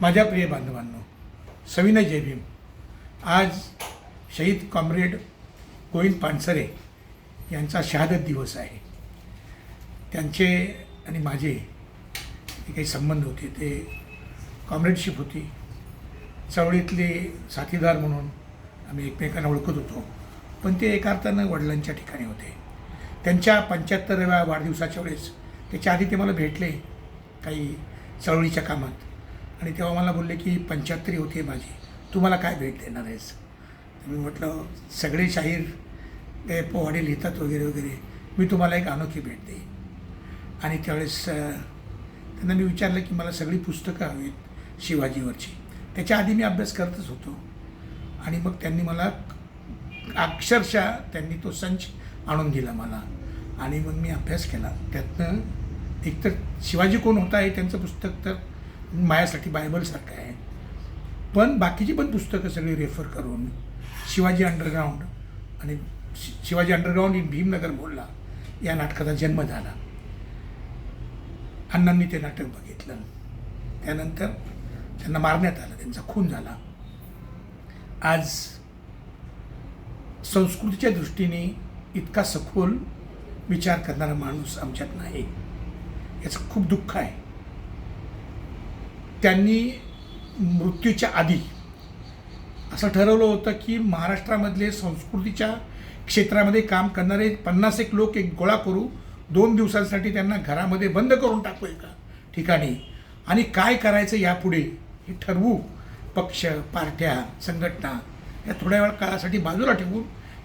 माझ्या प्रिय बांधवांनो सविनय जय भीम. आज शहीद कॉम्रेड गोविंद पानसरे यांचा शहादत दिवस आहे. त्यांचे आणि माझे जे काही संबंध होते ते कॉम्रेडशिप होती. चवळीतले साथीदार म्हणून आम्ही एकमेकांना ओळखत होतो. पण ते एका अर्थानं वडिलांच्या ठिकाणी होते. त्यांच्या पंच्याहत्तराव्या वाढदिवसाच्या वेळेस त्याच्या आधी ते मला भेटले काही चळवळीच्या कामात. आणि तेव्हा मला बोलले की पंच्याहत्तरी होती माझी. तू मला काय भेट देणार आहेस? मी म्हटलं सगळे शाहीर ते पोवाडे लिहितात वगैरे वगैरे. मी तुम्हाला एक अनोखी भेट देईन. आणि त्यावेळेस त्यांना मी विचारलं की मला सगळी पुस्तकं हवीत शिवाजीवरची. त्याच्या आधी मी अभ्यास करतच होतो. आणि मग त्यांनी मला अक्षरशः त्यांनी तो संच आणून दिला मला. आणि मग मी अभ्यास केला. त्यातनं एकतर शिवाजी कोण होता हे त्यांचं पुस्तक तर माझ्यासाठी बायबलसारखं आहे. पण बाकीची पण पुस्तकं सगळी रेफर करून शिवाजी अंडरग्राऊंड आणि शिवाजी अंडरग्राऊंड इन भीमनगर बोलला या नाटकाचा जन्म झाला. अण्णांनी ते नाटक बघितलं. त्यानंतर त्यांना मारण्यात आलं त्यांचा खून झाला. आज संस्कृतीच्या दृष्टीने इतका सखोल विचार करणारा माणूस आमच्यात नाही. याचं खूप दुःख आहे. त्यांनी मृत्यूच्या आधी असं ठरवलं होतं की महाराष्ट्रामधले संस्कृतीच्या क्षेत्रामध्ये काम करणारे पन्नास एक लोक एक गोळा करू दोन दिवसांसाठी त्यांना घरामध्ये बंद करून टाकू एका ठिकाणी. आणि काय करायचं यापुढे हे ठरवू पक्ष पार्ट्या संघटना या थोड्या वेळ काळासाठी बाजूला ठेवून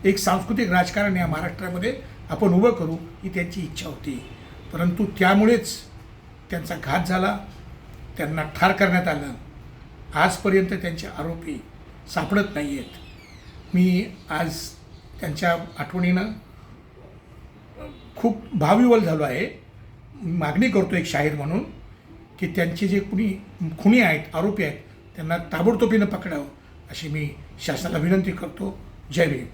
एक सांस्कृतिक राजकारण या महाराष्ट्रामध्ये आपण उभं करू ही त्यांची इच्छा होती. परंतु त्यामुळेच त्यांचा घात झाला. त्यांना ठार करण्यात आलं. आजपर्यंत त्यांचे आरोपी सापडत नाही आहेत मी आज त्यांच्या आठवणीनं खूप भाविवल झालो आहे. मागणी करतो एक शाहीर म्हणून की त्यांचे जे कुणी खुणी आहेत आरोपी आहेत त्यांना ताबडतोबीनं पकडावं अशी मी शासनाला विनंती करतो. जय भीम.